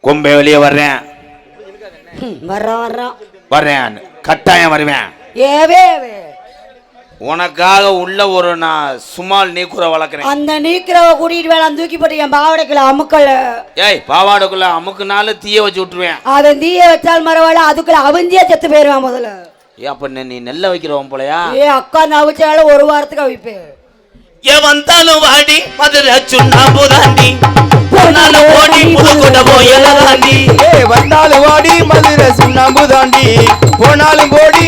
கொம்பை வெளியே வர்றேன். வர்றோம் வர்றோம் வர்றேன். கட்டாயம் வருவேன். ஏவே. உனக்காக உள்ள ஒரு நான் சுமால் நீக்குற வளர்க்குறேன். அந்த நீக்கிறவ கூட்டிட்டு வேணாம். தூக்கி போட்டு என் பாவடைக்குள்ள அமுக்கல. ஏய் பாவாடைக்குள்ள அமுக்குனால தீய வச்சு விட்டுருவேன். அவன் தீய வச்சால் மரவாட அதுக்குள்ள அவந்தியே செத்து போயிருவான் முதல்ல. ஏ அப்ப நீ- நெல்ல வைக்கிறவன் போலயா? ஏ அக்கா அந்த அவிச்சால ஒரு வாரத்துக்கு அவிப்பேன். ஏ வந்தாலும் வாடி? மதுரை சுண்ணாம்பு தாண்டி போனாலும் ஓடி புதுக்கோட்டை போயல தாண்டி ஏ வந்தாலும் வாடி மதுரை சுண்ணாம்பு தாண்டி போனாலும் போடி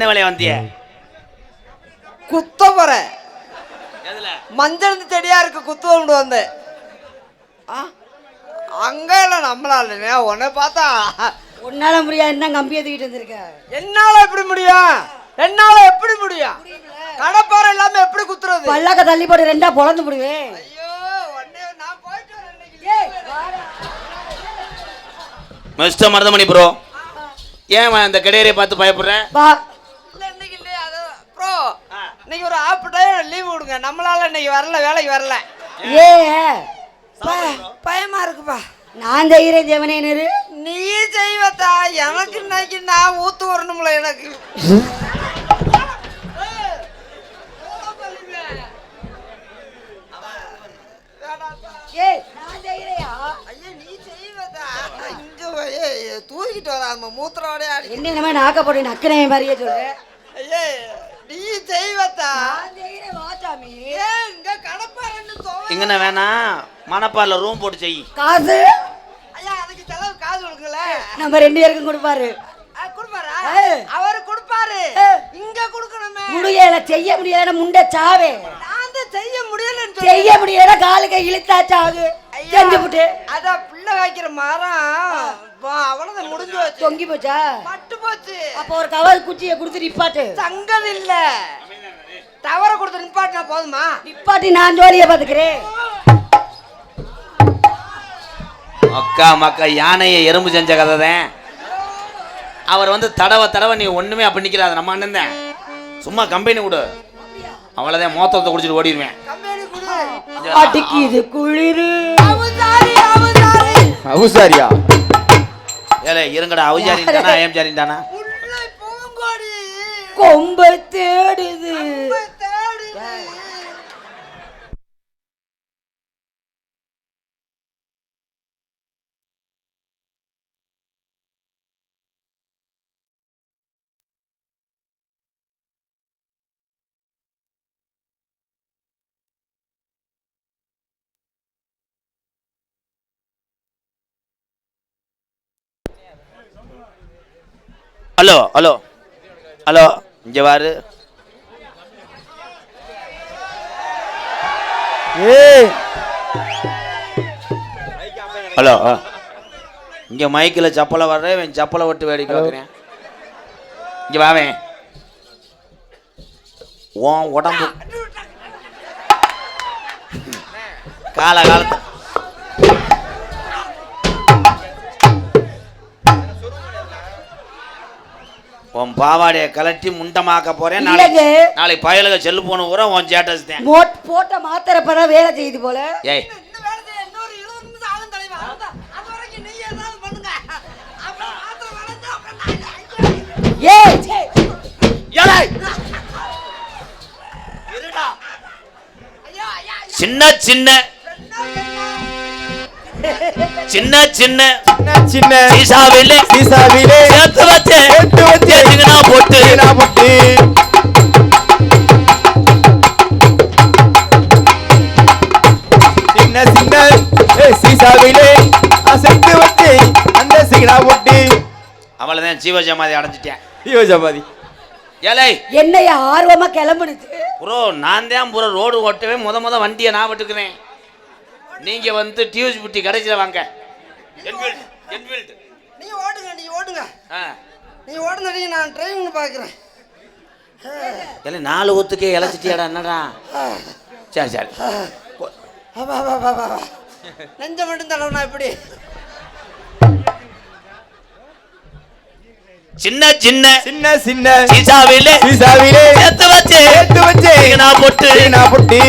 என்ன வேலைய வந்திய? குத்த போற எதுல? மஞ்சள் செடியா இருக்கு குத்து கொண்டு வந்தேன். ஆ? அங்க இல்ல நம்மளால. உன்னை பார்த்தா உன்னால முடியாது என்ன கம்பியை தூக்கிட்டு வந்திருக்க? என்னால எப்படி முடியும்? என்னால எப்படி முடியும்? கடப்பாறை இல்லாம எப்படி குத்துறது? பல்லாக்க தள்ளி போட்டு ரெண்டா பொழந்து இன்னைக்கு. மிஸ்டர் மருதமணி ப்ரோ ஏன் அந்த கிடையரை பார்த்து பயப்படுற வா இல்ல, இன்னைக்கு இல்லையா அது ப்ரோ இன்னைக்கு ஒரு ஆஃப் டே லீவ் விடுங்க. நம்மளால இன்னைக்கு வரல வேலைக்கு வரல. ஏ பயமா இருக்குப்பா. நான் செய்கிறேன் ஜெவனேனரு நீ செய்வத்தா எனக்கு இன்னைக்கு நான் ஊத்து வரணும்ல எனக்கு. ஏ நான் செய்கிறேயா ஐயா நீ செய்வதா? இங்க போய் தூக்கிட்டு வராம மூத்திரோடய அடி என்ன நாக்க போட்டு நக்கினே மாதிரியே சொல்றேன் ஐயே நீ செய்வதா நான் ஏன் இங்க கடப்பாரன்னு தோவ இங்கன வேணாம் மணப்பாரில் ரூம் போட்டு செய். காசு? ஐயா அதுக்கு செலவு காசு கொடுக்கல நம்ம ரெண்டு பேருக்கும் கொடுப்பாரு. கொடுப்பாரா. அவர் கொடுப்பாரு. இங்க கொடுக்கணுமே. முடியல செய்ய முடியல முண்டை சாவே. நான் தான் செய்ய முடியலன்னு சொல்லி செய்ய முடியல காலுக்கு இழுத்தா சாகு செஞ்சு விட்டு அதான் பிள்ளை வைக்கிற மரம் வா, அவ்வளவுதான் முடிஞ்சு போச்சு. தொங்கி போச்சா? பட்டு போச்சு. அப்போ ஒரு கவர் குச்சியை கொடுத்து நிப்பாட்டு. சங்கல் இல்ல. டவரை கொடுத்து நிப்பாட்டினா போதுமா? நிப்பாட்டி நான் ஜோலியை பாத்துக்கிறேன் அக்கா மக்கா யானையை எறும்பு செஞ்ச கதை தான் அவர் வந்து தடவை தடவை நீ ஒண்ணுமே அப்படி நிக்கிறாது நம்ம அண்ணன் தான். சும்மா கம்பெனி கொடு. அவ்வளோதான் மோத்தத்தை குடிச்சிட்டு ஓடிடுவேன். கம்பெனி கொடு. அடிக்குது குளிரு. அவுசாரியா? ஏலே இருங்கடா அவுஜாரி தானா ஏம்ஜாரி தானா கொம்ப தேடுது தேடுது ஹலோ ஹலோ ஹலோ இங்க பாரு. ஹலோ. இங்க மைக்கில் சப்பலை வர்றேன் இவன் சப்பலை விட்டு வேடிக்கை பார்க்குறேன். இங்க வாவேன் உன் உடம்பு. கால உன் பாவாடைய கலட்டி முண்டமாக்க போறேன். நாளைக்கு நாளைக்கு பயலுக செல்லு போன ஊரா உன் சேட்டஸ் தான் மோட் போட்ட மாத்திரப்பதான் வேலை செய்யுது போல. ஏய். மாத்திரை. ஏய். சே. ஏலே! இருடா. ஐயா ஐயா ஐயா. சின்ன சின்ன. சின்ன சின்ன. சின்ன சின்ன. சீசாவிலே. சீசாவிலே. சேர்த்து வச்சேன். அவ்வளவுதான் ஜீவஜமாதி அடைஞ்சிட்டேன். யோஜாபாதி ஏலே என்னைய ஆர்வமா கிளம்புனுச்சு ப்ரோ நான் தான் ப்ரோ ரோடு ஓட்டவே முத முத வண்டியை நான் விட்டுக்கிறேன். நீங்க வந்து டியூஸ் புட்டி கடைசியில் வாங்க. Enfield Enfield. நீ ஓடுங்க நீ ஓடுங்க. ஆ. நீ ஓடுனடி நான் டிரைவிங் பார்க்குறேன் இல்லை நாலு ஒத்துக்கே இழைச்சிட்டியாடா என்னடா? சரி சரி. நெஞ்ச மட்டும் தடவுனா எப்படி? சின்ன சின்ன சின்ன சின்ன சீசாவிலே சீசாவிலே சேர்த்து வச்சு சேர்த்து வச்சு நான் போட்டு. சீனா போட்டு.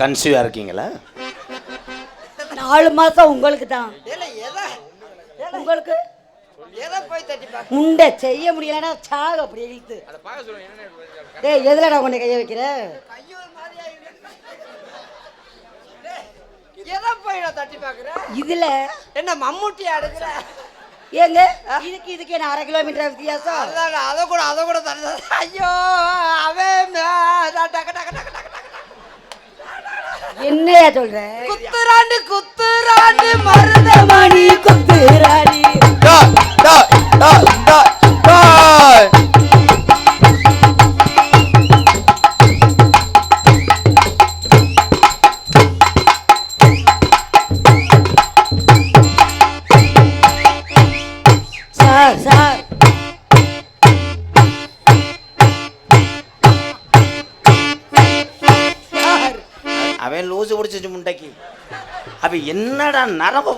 கன்சியூவா இருக்கீங்களா? நாலு மாசம் உங்களுக்கு தான் உங்களுக்கு? முண்டை செய்ய முடியலன்னா சாக அப்படி இழுத்து. டேய் எதுலடா கொண்டு கைய வைக்கிற? இதுல என்ன மம்முட்டி அடுக்கிற? ஏங்க இதுக்கு இதுக்கு என்ன அரை கிலோமீட்டர் வித்தியாசம்? அதான் அதை கூட அதை கூட தட்டு ஐயோ அவன் டக்கு டக்கு டக்கு டக்கு. என்னையா சொல்ற? குத்துராண்டு குத்துராண்டு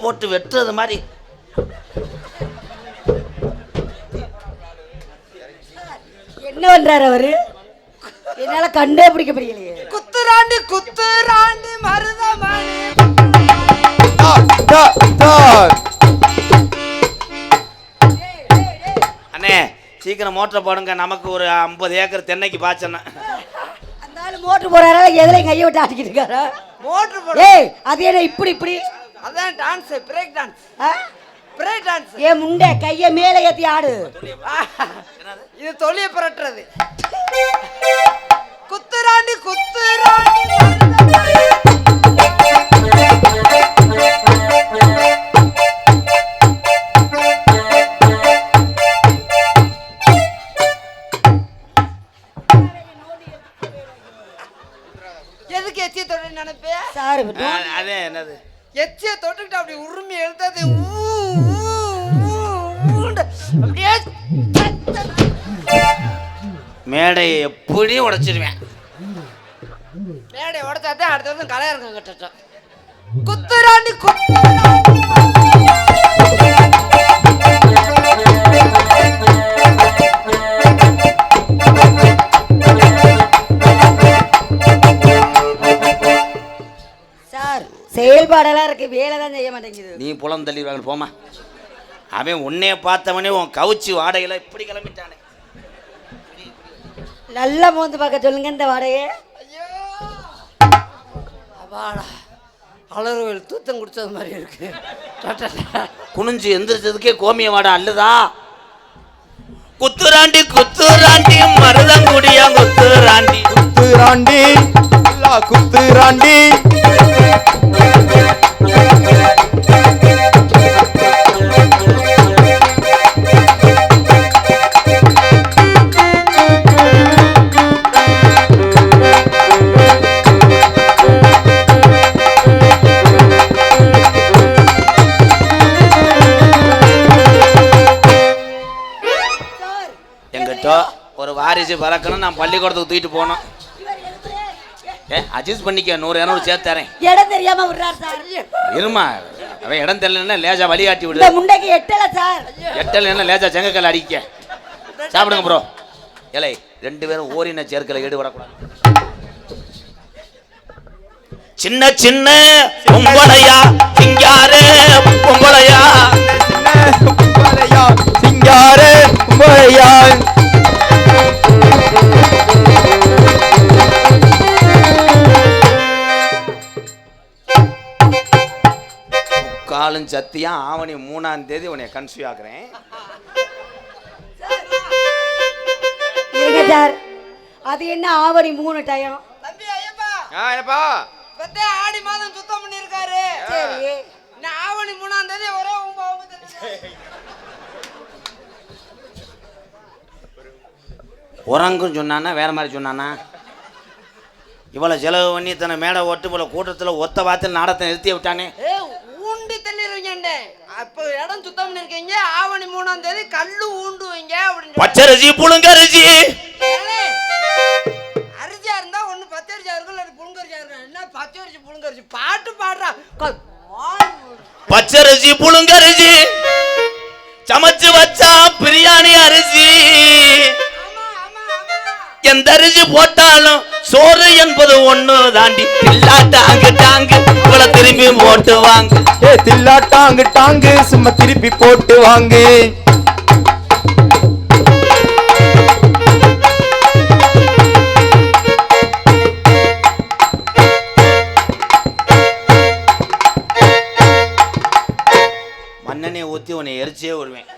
போட்டு வெட்டுறது மாதிரி. என்ன பண்றாரு அவரு? என்னால கண்டே பிடிக்க முடியலையே. குத்துராண்டு குத்துராண்டு மருதமணி. அண்ணே சீக்கிரம் மோட்டரை போடுங்க. நமக்கு ஒரு ஐம்பது ஏக்கர் தென்னைக்கு பாய்ச்சணும். அந்த ஆளு மோட்டர் போறாரா? எதுலையும் கையை விட்டு ஆட்டிக்கிட்டு இருக்காரா? மோட்டர் போட ஏய் அது என்ன இப்படி இப்படி? அதான் dance break dance? Break dance ஏன் முண்டை கையை மேலே ஏத்தி ஆடு. இது தொழிய புரட்டுறது. குத்துராண்டி குத்துராண்டி. எதுக்கு எச்சிய தொட்டு நினைப்பே? சார் அதே என்னது? எச்சிய தொட்டுக்கிட்டு அப்படி உரிமை எழுத்தாது. அப்படியே மேடையை எப்படியும் உடைச்சிருவேன்? மேடை உடச்சாதான் அடுத்த வருஷம் கலை இருக்கும் கட்டட்டும். குத்துராண்டி குத்துராண்டி செயல்பாடெல்லாம் இருக்கு. வேலை தான் செய்ய மாட்டேங்குது. நீ புலம் தள்ளிடுவாங்க போமா அவன் உன்னைய பார்த்தவனே உன் கவுச்சி வாடகையில் இப்படி கிளம்பிட்டானே. நல்லா மோந்து பார்க்க சொல்லுங்க இந்த வாடகையை ஐயோ! அப்பாடா. அலறுவில் தூத்தம் குடிச்சது மாதிரி இருக்கு. குனிஞ்சு எந்திரிச்சதுக்கே கோமிய வாடா அல்லுதா? குத்துராண்டி குத்துராண்டி மருதங்குடியா குத்துராண்டி. குத்துராண்டி குத்துராண்டி. வாரிசு பறக்கணும். நான் பள்ளிக்கூடத்துக்கு தூக்கிட்டு போனோம் ஏ அட்ஜஸ்ட் பண்ணிக்க. நூறு இரநூறு சேர்த்து தரேன். இடம் தெரியாம விடுறார் சார். இருமா அவன் இடம் தெரியலன்னா லேஜா வழிகாட்டி இந்த விடு முண்டைக்கு எட்டல சார். எட்டல் என்ன லேஜா செங்கக்கல் அடிக்க. சாப்பிடுங்க ப்ரோ ஏலே ரெண்டு பேரும் ஓரின சேர்க்கல ஈடுபடக்கூடாது. சின்ன சின்ன பொம்பளையா சிங்காரு பொம்பளையா. சத்தியம் ஆவணி மூணாம் தேதி உன்னை கன்சியூ ஆக்குறேன். இருங்க சார். அது என்ன ஆவணி மூணு டயம் தம்பி ஐயப்பா. ஆ ஏப்பா பத்தே ஆடி மாதம் சுத்தம் பண்ணியிருக்காரு. சரி. நான் ஆவணி மூணாம் தேதி ஒரே உங்க உறங்கும் சொன்னானா வேற மாதிரி சொன்னானா? இவ்வளோ செலவு பண்ணி தன்னை மேடை ஓட்டு இவ்வளோ கூட்டத்தில் ஒத்த வார்த்தையில் நாடத்தை நிறுத்தி விட்டானே. ஊண்டி தள்ளிடுவீங்க அப்போ இடம் சுத்தம் பண்ணிருக்கீங்க ஆவணி மூணாம் தேதி கல்லு ஊண்டுவீங்க அப்படின்னு சொல்லி- பச்சரிசி புழுங்கரிசி. ஏலே, அரிசியா இருந்தா ஒண்ணு பச்சரிசியா இருக்கும் இல்லாட்டி புழுங்கரிசியா இருக்கும். என்ன பச்சரிசி புழுங்கரிசி? பாட்டு பாடுறா. பச்சரிசி புழுங்கரிசி. சமைச்சு வச்சா பிரியாணி அரிசி. எந்த அரிசி போட்டாலும் சோறு என்பது ஒண்ணு தாண்டி இல்லா டாங்கு. டாங்கு இவ்வளோ திரும்பி போட்டு வாங்க. ஏ தில்லா டாங்கு டாங்கு சும்மா திருப்பி போட்டு வாங்கு. மண்ணெண்ணெய் ஊற்றி உன்னை எரிச்சே விடுவேன்.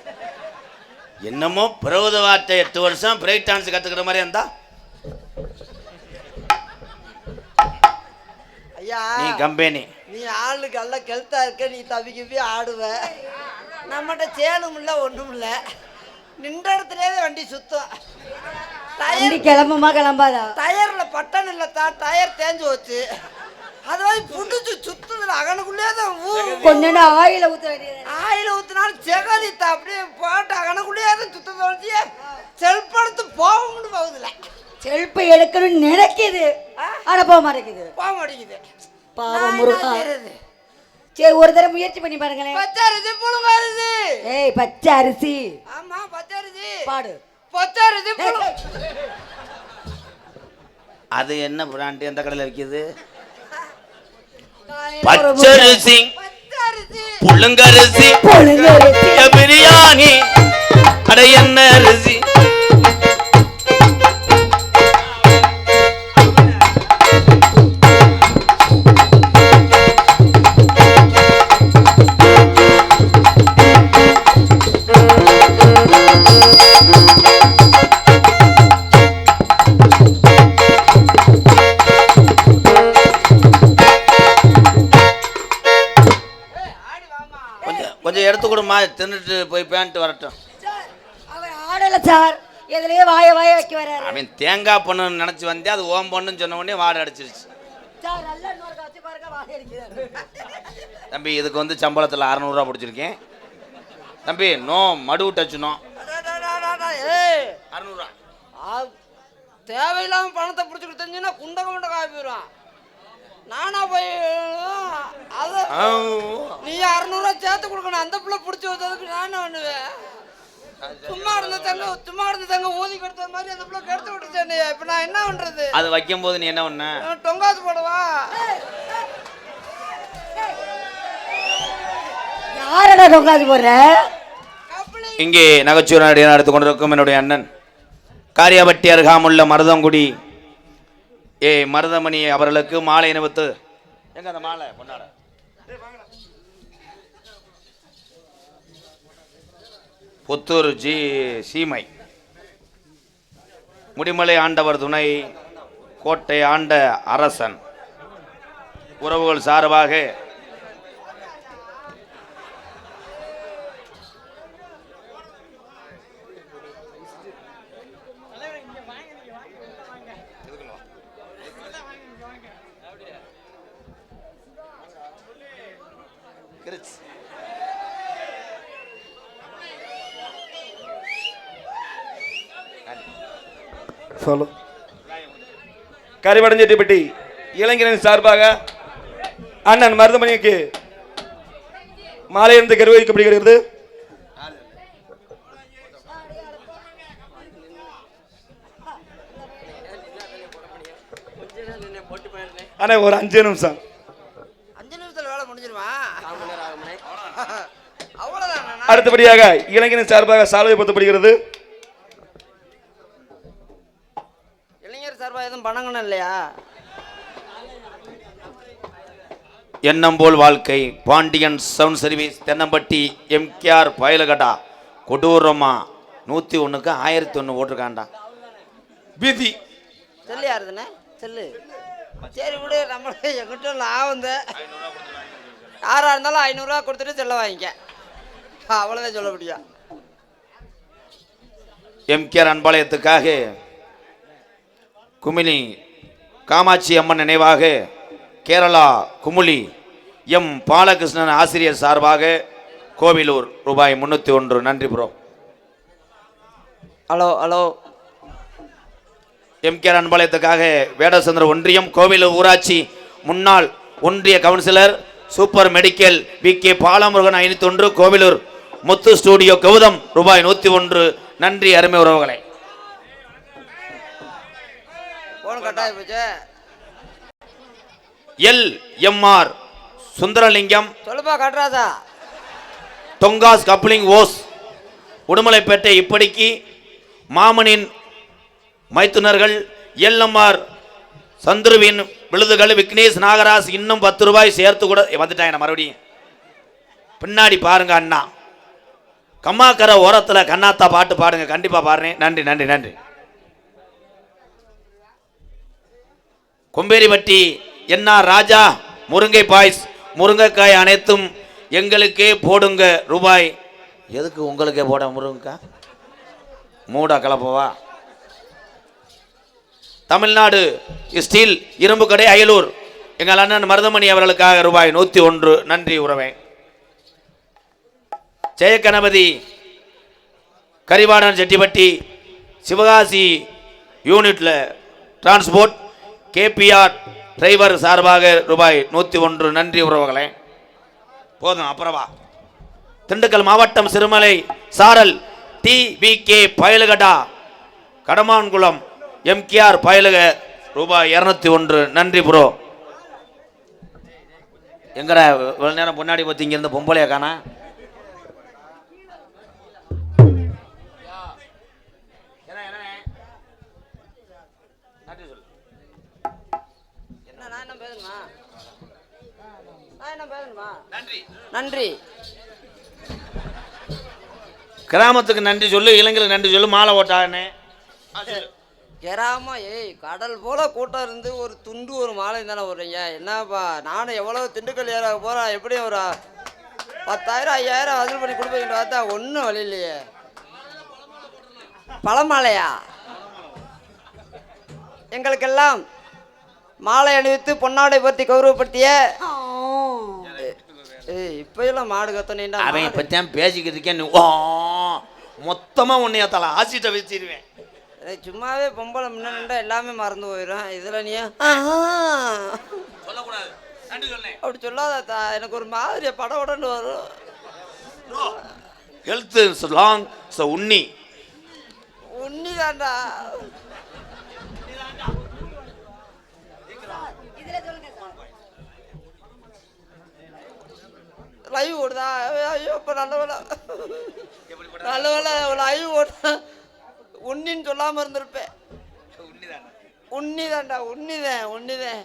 என்னமோ பிரபுத வார்த்தை எட்டு வருஷம் பிரேக் டான்ஸ் கற்றுக்கிற மாதிரி இருந்தா. ஐயா நீ கம்பெனி. நீ ஆளுக்கு நல்ல கெல்த்தா இருக்க நீ தவி கிவி ஆடுவ. நம்மகிட்ட சேலும் இல்ல ஒண்ணும் இல்ல. நின்ற இடத்துலயே வண்டி சுத்தம். வண்டி டயர் கிளம்புமா கிளம்பாதா? டயர்ல பட்டன் இல்லத்தா டயர் தேஞ்சு வச்சு அது மாதிரி புடிச்சு சுத்துதுல அகனுக்குள்ளேயே தான் ஊ. கொஞ்சோண்டு ஆயில ஊத்த ஆயில ஊத்தினாலும் செகதித்த அப்படியே போட்டு அகனுக்குள்ளேயே தான் சுத்த தோணுச்சு செல்படுத்து போகணும்னு போகுதுல செல்ஃபி எடுக்கணும்னு நினைக்குது. ஆனா போக மாட்டேங்குது. போக மாட்டேங்குது. பாவம் முருகா? சரி ஒரு தடவை முயற்சி பண்ணி பாருங்களேன். பச்சை அரிசி புழுங்க அரிசி ஏய் பச்சை அரிசி. ஆமா பச்சை அரிசி. பாடு. பச்சை அரிசி அது என்ன பிராண்டு எந்த கடையில் விற்கிது பச்சரிசி புழுங்கரிசி பிரியாணி. அட என்ன அரிசி? கொடுமா தின்னுட்டு போய் பேன்ட்டு வரட்டும். சார், அவர் ஆடல சார். எதுலயே வாய வாய வைக்க வராரு அவன் தேங்காய் பொண்ணுன்னு நினச்சி வந்தே அது ஓம் பொண்ணுன்னு சொன்ன உடனே வாடை அடிச்சிருச்சு. சார் நல்லா இன்னொரு காட்சி பாருங்க வாய அடிக்கிறாரு. தம்பி இதுக்கு வந்து சம்பளத்தில் அறநூறுவா பிடிச்சிருக்கேன். தம்பி நோ மடு டச் நோ. அடடடடடா, ஏய். அறநூறுவா ஆ, தேவையில்லாம பணத்தை பிடிச்சி கொடுத்தீங்கன்னா குண்டக குண்டக ஆகிடுவான் நானா போய் அத நீ அறுநூறுவா சேர்த்து கொடுக்கணும். அந்த பிள்ளை பிடிச்சி வச்சதுக்கு நான் என்ன பண்ணுவேன் சும்மா இருந்த தங்க சும்மா இருந்த தங்க ஊதி கொடுத்த மாதிரி அந்த பிள்ளை கெடுத்து விட்டுச்சேன் இப்ப நான் என்ன பண்றது? அது வைக்கும்போது நீ என்ன பண்ண? நான் டொங்காசு போடவா? யாரடா தொங்காது போடுற? இங்கே நகைச்சுவை நடிகர் நடத்து கொண்டிருக்கும் என்னுடைய அண்ணன். காரியாபட்டி அருகாமுள்ள மருதங்குடி ஏ மருதமணி அவர்களுக்கு மாலை அணிவித்து. எங்க அந்த மாலை பொன்னாட? புத்தூர் ஜி. சீமை. முடிமலை ஆண்டவர் துணை கோட்டை ஆண்ட அரசன். உறவுகள் சார்பாக கிரிச். சொல்லு கரிவடஞ்செட்டிப்பட்டி இளைஞரின் சார்பாக அண்ணன் மருதமணிக்கு மாலையிலிருந்து கருவகிக்கப்படுகிறது அண்ணா ஒரு அஞ்சு நிமிஷம். அஞ்சு நிமிஷத்துல வேலை முடிஞ்சிருமா? அவ்வளவுதான் அடுத்தபடியாக இளைஞரின் சார்பாக சாலை பொருத்தப்படுகிறது இளைஞர் சார்பா எதுவும் பணங்கணும் இல்லையா? எண்ணம் போல் வாழ்க்கை. Pandiyan sound service Thennampatti MKR பயலகடா கொடூரமா? நூற்றி ஒன்றுக்கு ஆயிரத்தி ஒன்று போட்டிருக்கான்டா. விதி. செல்லு யாருதுண்ணே செல்லு. சரி விடு நம்ம எங்கிட்ட லாபம் யாராக இருந்தாலும் ஐநூறுரூவா கொடுத்துட்டு செல்ல வாங்கிக்க. அவ்வளோதான் சொல்ல முடியும். எம்கேஆர் அன்பாளையத்துக்காக குமினி காமாட்சி அம்மன் நினைவாக கேரளா குமுளி எம் பாலகிருஷ்ணன் ஆசிரியர் சார்பாக கோவிலூர் ரூபாய் முந்நூற்றி ஒன்று. நன்றி ப்ரோ. Hello hello. எம்கேஆர் அன்பாளையத்துக்காக வேடசந்திர ஒன்றியம் கோவிலூர் ஊராட்சி முன்னாள் ஒன்றிய councillor super medical V K Balamurugan ஐநூத்தி ஒன்று கோவிலூர் முத்து ஸ்டூடியோ கௌதம் ரூபாய் நூற்றி ஒன்று. நன்றி அருமை உறவுகளை. ஃபோன் கட்டாயி போச்சு எல் எம்ஆர் சுந்தரலிங்கம் சொல்லுப்பா கட்டுறாதா தொங்காஸ் கப்ளிங் ஓஸ் உடுமலைப்பேட்டை இப்படிக்கு மாமனின் மைத்துனர்கள் எல்எம்ஆர் சந்துருவின் விழுதுகள் விக்னேஷ் நாகராஜ் இன்னும் பத்து ரூபாய் சேர்த்து கூட வந்துட்டாங்க மறுபடியும். பின்னாடி பாருங்க அண்ணா. கம்மாக்கரை ஓரத்தில் கண்ணாத்தா பாட்டு பாடுங்க கண்டிப்பாக பாடுறேன். நன்றி நன்றி நன்றி. கொம்பேரிப்பட்டி என்ஆர் ராஜா முருங்கை பாய்ஸ் முருங்கைக்காய் அனைத்தும் எங்களுக்கே போடுங்க ரூபாய். எதுக்கு உங்களுக்கே போட முருங்கைக்காய் மூடா கலப்பவா தமிழ்நாடு ஸ்டீல் இரும்பு கடை அயலூர். எங்கள் அண்ணன் மருதமணி அவர்களுக்காக ரூபாய் நூற்றி ஒன்று. நன்றி உறவே. ஜெயகணபதி கரிவாணன் செட்டிப்பட்டி சிவகாசி யூனிட்டில் டிரான்ஸ்போர்ட் கேபிஆர் டிரைவர் சார்பாக ரூபாய் நூற்றி ஒன்று. நன்றி உறவுகளே. போதும் அப்புறவா திண்டுக்கல் மாவட்டம் சிறுமலை சாரல் டி வி கே பயலுகடா கடமான்குளம் எம்கேஆர் பயலுக ரூபாய் இரநூத்தி ஒன்று. நன்றி ப்ரோ எங்கடா இவ்வளோ நேரம் முன்னாடி பற்றி இங்கேருந்து பொம்பளையா காணா நன்றி. நன்றி. கிராமத்துக்கு நன்றி சொல்லு இளைஞர்களுக்கு நன்றி சொல்லு மாலை ஓட்டானே கிராமம் ஏய் கடல் போல கூட்டம் இருந்து ஒரு துண்டு ஒரு மாலை தானே விடுறீங்க என்னப்பா நானும் எவ்வளோ திண்டுக்கல் ஏற போகிறேன் எப்படியும் ஒரு பத்தாயிரம் ஐயாயிரம் வசூல் பண்ணி கொடுப்பீங்கன்னு பார்த்தா ஒன்றும் வழி இல்லையே. பழமாலையா? எங்களுக்கெல்லாம் மாலை அணிவித்து பொன்னாடை பற்றி கௌரவப்படுத்திய ஏய் இப்போ எல்லாம் மாடு கத்தனேன்டா அவன் இப்பத்தான் பேசிக்கிட்டு இருக்கேன். நீ ஓ மொத்தமாக உன்னைய தலை ஆசிட்ட வச்சிருவேன். சும்மாவே பொம்பளை முன்ன நின்றா எல்லாமே மறந்து போயிடும் இதில் நீ சொல்லக்கூடாது. அப்படி சொல்லாதா எனக்கு ஒரு மாதிரி பட உடனே வரும். Health is long so Unni உன்னிதான்டா live ஓடுதா? ஐயோ இப்போ நல்ல வேலை நல்ல வேலை லைவ் ஓடுதா? உன்னின்னு சொல்லாமல் இருந்திருப்பேன். உன்னிதான்டா உன்னிதேன் உன்னிதேன்.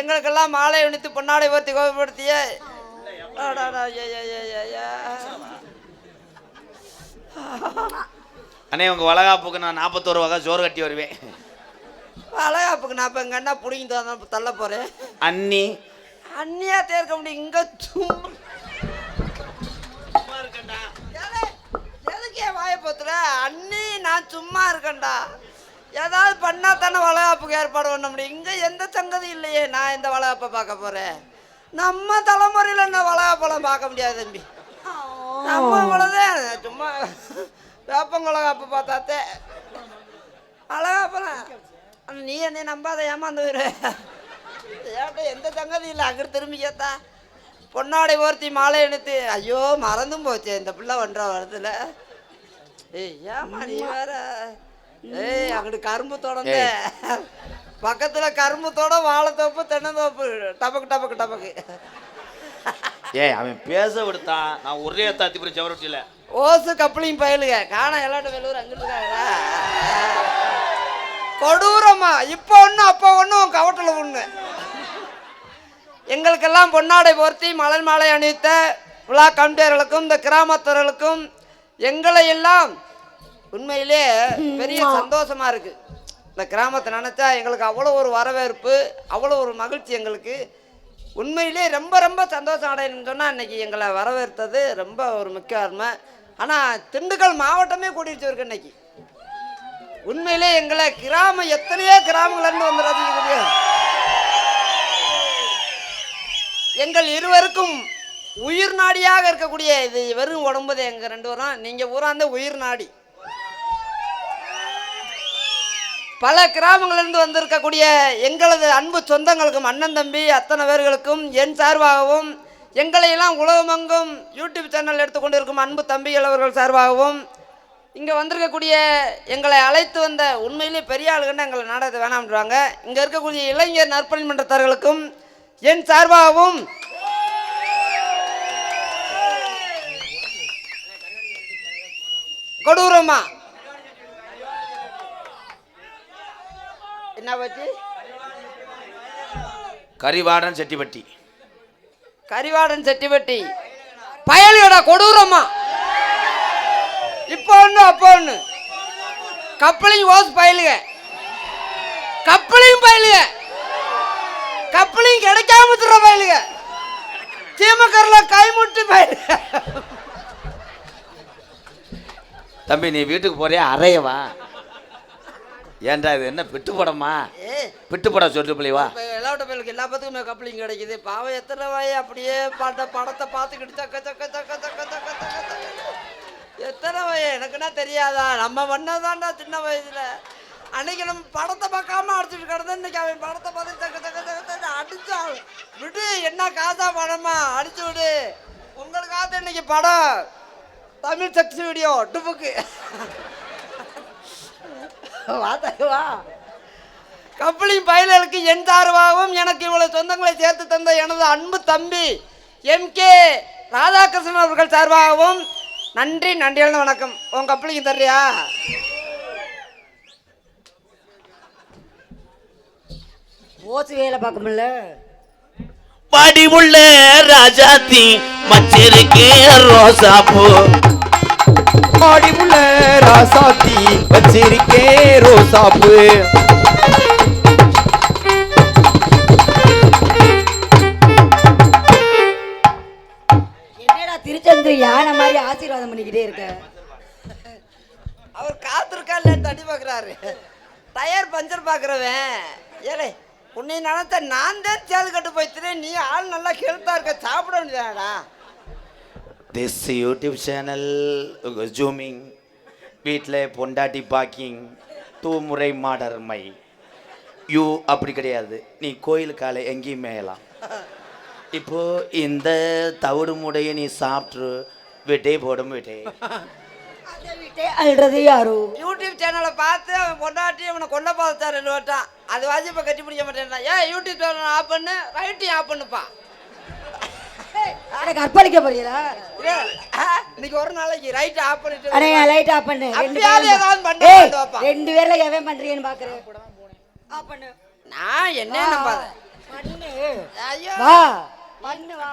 எங்களுக்கெல்லாம் மாலை அணித்து பொன்னாடை பற்றி கோபப்படுத்திய. அண்ணே உங்கள் வளகாப்புக்கு நான் நாற்பத்தோரு வகை சோறு கட்டி வருவேன். வளைகாப்புக்கு நான் இப்போ எங்கள் அண்ணா பிடிங்கி தள்ள போகிறேன் அண்ணி. அண்ணியா தேர்க்க முடியும். இங்கே சும்மா ஏலே, எதுக்கு என் வாயை போத்துற? அண்ணி நான் சும்மா இருக்கேன்டா. ஏதாவது பண்ணா தானே வளகாப்புக்கு ஏற்பாடு பண்ண முடியும். இங்கே எந்த சங்கதி இல்லையே நான் இந்த வளகாப்பை பார்க்க போகிறேன் நம்ம தலைமுறையில் இந்த வளகாப்பெல்லாம் பார்க்க முடியாது தம்பி. நம்ம இவ்வளோதான் சும்மா வேப்பங்குளகாப்பு பார்த்தாத்தே. வளகாப்பெல்லாம். ஆனா நீ என்னை நம்பாத ஏமாந்து ஏன்டா எந்த சங்கதி இல்லை? அங்கிட்டு திரும்பி கேத்தா பொன்னாடை ஓர்த்தி மாலை எடுத்து ஐயோ மறந்தும் போச்சு இந்த பிள்ளை பண்ற வரதுல ஏமா நீ வேற? ஏய் அங்கிட்டு கரும்பு தொடர்ந்த பக்கத்துல கரும்புத்தோட வாழைத்தோப்பு தென்னந்தோப்பு டபக்கு டபக்கு டபக்கு. ஏய் அவன் பேச விடுத்தான். நான் ஒரே தாத்தி பிடிச்ச சவரொட்டியில் ஓசு கப்பலையும் பயலுங்க காண எல்லாட்ட வெள்ளூர் அங்கிட்டு இருக்காங்களா கொடூரமா. இப்போ ஒன்றும் அப்போ ஒன்றும் கவட்டில் ஒன்று எங்களுக்கெல்லாம் பொன்னாடை போர்த்தி மலர் மாலை அணிவித்த விழா கமிட்டியர்களுக்கும் இந்த கிராமத்தவர்களுக்கும் எங்களை எல்லாம் உண்மையிலே பெரிய சந்தோஷமா இருக்கு. இந்த கிராமத்தை நினைச்சா எங்களுக்கு அவ்வளோ ஒரு வரவேற்பு அவ்வளோ ஒரு மகிழ்ச்சி எங்களுக்கு. உண்மையிலே ரொம்ப ரொம்ப சந்தோஷம் அடையணும்னு சொன்னால் இன்னைக்கு எங்களை வரவேற்றது ரொம்ப ஒரு முக்கிய அருமை. ஆனால் திண்டுக்கல் மாவட்டமே கூட்டிட்டு இருக்கு இன்னைக்கு. உண்மையிலே எங்களை கிராமம் எத்தனையோ கிராமங்கள்லேருந்து வந்து ரசிக்கக்கூடிய. எங்கள் இருவருக்கும் உயிர் நாடியாக இருக்கக்கூடிய இது வெறும் உடம்புது எங்க ரெண்டு பேரும். நீங்க ஊராந்த உயிர் நாடி. பல கிராமங்களிலிருந்து வந்திருக்கக்கூடிய எங்களது அன்பு சொந்தங்களுக்கும் அண்ணன் தம்பி அத்தனை பேர்களுக்கும் என் சார்பாகவும் எங்களை எல்லாம் உலகமெங்கும் யூடியூப் சேனல் எடுத்துக்கொண்டிருக்கும் அன்பு தம்பிகள் அவர்கள் சார்பாகவும் இங்கே வந்திருக்கக்கூடிய எங்களை அழைத்து வந்த உண்மையிலே பெரிய ஆளுகன்னு எங்களை நாடகத்தை வேணாம்ன்றாங்க. இங்கே இருக்கக்கூடிய இளைஞர் நற்பணி மன்றத்தார்களுக்கும் என் சார்பாகவும் கொடூரமா? என்ன பற்றி கரிவாடன் செட்டிப்பட்டி. கரிவாடன் செட்டிவெட்டி பயலியோட கொடூரமா? இப்போ ஒன்று அப்போ ஒன்று கப்பலையும் ஓஸ் பயலுக. கப்பலையும் பயலுக. கப்பலையும் கிடைக்காம துற பயலுக. திமுகல கைமுட்டு பயலுக. தம்பி நீ வீட்டுக்கு போறியா? அறையவா ஏன்டா இது என்ன பிட்டு படமா? பிட்டு படம் சொல்லிட்டு போலி வா. இப்போ எல்லாவட்ட பயலுக்கு எல்லா பத்துக்குமே கப்பலிங் கிடைக்குது. பாவம் எத்தனை வாய் அப்படியே பாட்ட படத்தை பார்த்துக்கிட்டு சக்க சக்க சக்க சக்க சக்க சக்க சக்க எத்தனை வய? எனக்குன்னா தெரியாதா? நம்ம பண்ணதான்டா சின்ன வயசுல. அன்னைக்கு நம்ம படத்தை பார்க்காம அடிச்சுட்டு கிடந்தா இன்னைக்கு அவன் படத்தை பார்த்து சக்க சக்க சக்க அடிச்சான். விடு என்ன காசா பணமா? அடிச்சு விடு. உங்களுக்காக இன்னைக்கு படம். தமிழ் செக்ஸ் வீடியோ டுப்புக்கு வா தம்பி, வா. கப்பலின் பயல்களுக்கு என் சார்பாகவும் எனக்கு இவ்வளவு சொந்தங்களை சேர்த்து தந்த எனது அன்பு தம்பி எம் கே ராதாகிருஷ்ணன் அவர்கள் சார்பாகவும் நன்றி நன்றியான வணக்கம். உன் கப்பலிங்க தர்றியா? ஓச்சு வேலை பார்க்க முடியல. படிவுள்ள ராஜாத்தி மச்சிருக்கே ரோசாப்பூ. மாடி உள்ள ராசாத்தி வச்சிருக்கே ரோசாப்பு. என்னடா திருச்செந்தூர் யானை மாதிரி ஆசீர்வாதம் பண்ணிக்கிட்டே இருக்க? அவர் காத்திருக்கா இல்ல தடி பார்க்குறாரு டயர் பஞ்சர் பார்க்குறவன் ஏலே உன்னை நினைத்த நான் தான் சேது கட்டு போய்த்துறேன். நீ ஆள் நல்லா ஹெல்த்தாக இருக்க சாப்பிட வேண்டியதாடா திஸ் யூடியூப் சேனல் ஜூமிங் வீட்டில் பொண்டாட்டி பாக்கிங் தூமுறை மாடர்மை யூ அப்படி கிடையாது. நீ கோயில் காலை எங்கேயும் மேயலாம். இப்போ இந்த தவிடு முடையை நீ சாப்பிட்டு விட்டே போடும் விட்டே. அழுறது யாரோ? யூடியூப் சேனலை பார்த்து அவன் பொண்டாட்டி அவனை கொல்ல பார்த்தார் ரெண்டு வட்டம் அது வாசி இப்போ கட்டி பிடிக்க மாட்டேன் ஏன் யூடியூப் சேனல் ஆஃப் பண்ணு ரைட்டையும் ஆஃப் பண்ணுப்பா. அட கற்பழிக்க போறீங்களா? இன்னைக்கு ஒரு நாளைக்கு ரைட் ஆஃப் பண்ணிட்டு அடே லைட் ஆஃப் பண்ணு? ரெண்டு பேரும் ஏதாவது பண்ண. ரெண்டு பேர்ல எவன் பண்றீங்கன்னு பாக்குறேன். ஆஃப் பண்ணு. நான் என்ன நம்பாத? பண்ணு. ஐயோ. வா. பண்ணு வா.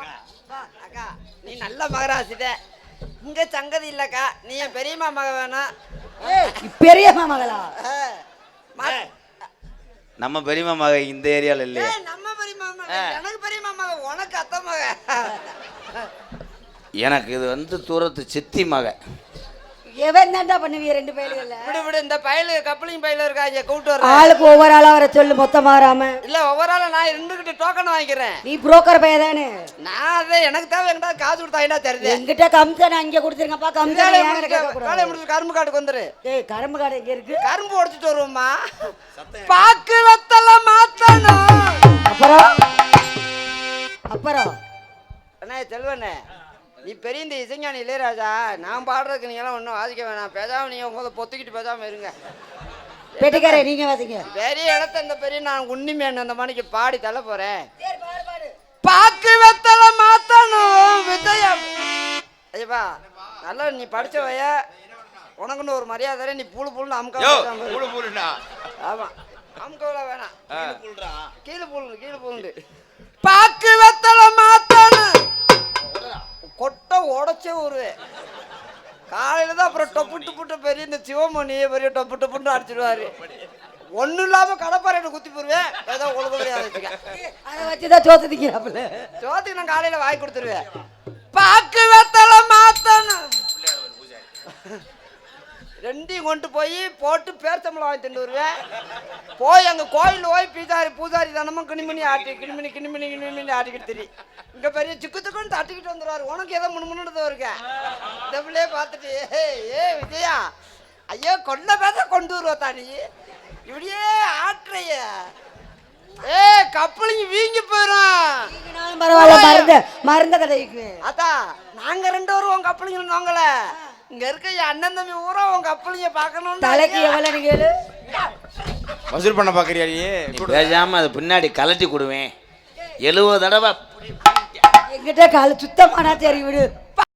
வா, அக்கா நீ நல்ல மகராசித. இங்க சங்கதி இல்லக்கா. நீ என் பெரியம்மா மக வேணாம் ஏய், பெரிய மாமகளா ஆ, ம- நம்ம பெரியம்மா மக இந்த ஏரியாவில் இல்லையா? நம்ம பெரியம்மா மக எனக்கு பெரியம்மா மக உனக்கு அத்தை மக எனக்கு இது வந்து தூரத்து சித்தி மக. எவன் பண்ணுவீங்க ரெண்டு பேருல விடு விடு இந்த பயலு கப்பலிங் பையில இருக்கா இங்க கூப்பிட்டு வர்றேன் ஆளுக்கு ஒவ்வொரு ஆளா வர சொல்லு மொத்தமா வராம இல்ல ஒவ்வொரு நான் இருந்துகிட்டு டோக்கன் வாங்கிக்கிறேன். நீ புரோக்கர் பையன் தானே? நான் அதே எனக்கு தேவை காசு என்கிட்ட கம்சன் அங்க கொடுத்துருங்கப்பா கம்சன் வேலையை ஏன் முடிச்சு கேட்க வேலையை கூடாது முடிச்சு கரும்பு காட்டுக்கு வந்துரு. ஏய் கரும்பு கடை எங்க இருக்கு? கரும்பு உடைச்சிட்டு வருவோம்மா. பாக்கு பெரிய இந்த இசைஞானி இளையராஜா நான் பாடுறதுக்கு நீங்களாம் ஒன்றும் வாசிக்க வேணாம். பேசாம நீங்கள் உங்களை பொத்துக்கிட்டு பேசாம இருங்க. பெட்டிக்காரே நீங்க வாசிங்க. பெரிய இடத்த இந்த பெரிய நான் உன்னிமேன் அந்த மணிக்கு பாடி தள்ள போறேன். பாக்கு வெத்தல மாத்தணும் விஜயம். ஐயப்பா நல்லா நீ படிச்ச வய உனக்குன்னு ஒரு மரியாதை நீ புழு புழுன்னு அமுக்க ஆமா. அமுக்கவில வேணாம். கீழே புழு கீழே புழுண்டு பாக்கு வெத்தல மாத்தணும் கொட்டை உடச்சே வருவேன் காலையில தான் அப்புறம் டொப்பு டொப்புட்டு பெரிய இந்த சிவமணி பெரிய டொப்பு டொப்புன்னு அடிச்சிடுவாரு ஒன்றும் இல்லாமல் கடப்பாறையில குத்தி போடுவேன்? ஏதோ கிடையாது வச்சுக்க. அதை வச்சுதான் சோத்து திக்கிறாப்புல சோத்துக்கு நான் காலையில வாங்கி கொடுத்துருவேன். பாக்கு வெத்தல மாத்தணும். ரெண்டையும் கொண்டு போய் போட்டு பேர்ச்சம்பளம் வாங்கி தின்னு வருவேன் போய் அங்கே கோயிலில் போய் பூஜாரி பூஜாரி தானமும் கிணிமணி ஆட்டி கிணிமணி கிணிமணி கிணிமணி ஆட்டிக்கிட்டு திரி. இங்கே பெரிய சிக்கு சிக்குன்னு தட்டிக்கிட்டு வந்துடுவார் உனக்கு ஏதோ வருங்க இந்த பிள்ளையே பார்த்துட்டு ஏ ஏ விஜயா ஐயோ கொல்ல பேச கொண்டு வருவா தானி இப்படியே ஆட்டுறைய. ஏ கப்பலிங்க வீங்கி போயிடும் பரவாயில்ல மருந்த மருந்த தடவிக்கு அதான் நாங்க ரெண்டு பேரும் உங்க கப்பலிங்க நோங்கல இங்க இருக்க என் அண்ணன் தம்பி ஊரா உங்க கப்பலிங்க பார்க்கணும் தலைக்கு எவ்வளவு நீ கேளு? வசூல் பண்ண பாக்குறியா நீ? நீ பேசாம அது பின்னாடி கலட்டி கொடுவேன். எழுபது தடவை எங்கிட்ட கால சுத்தமானா சரி விடு.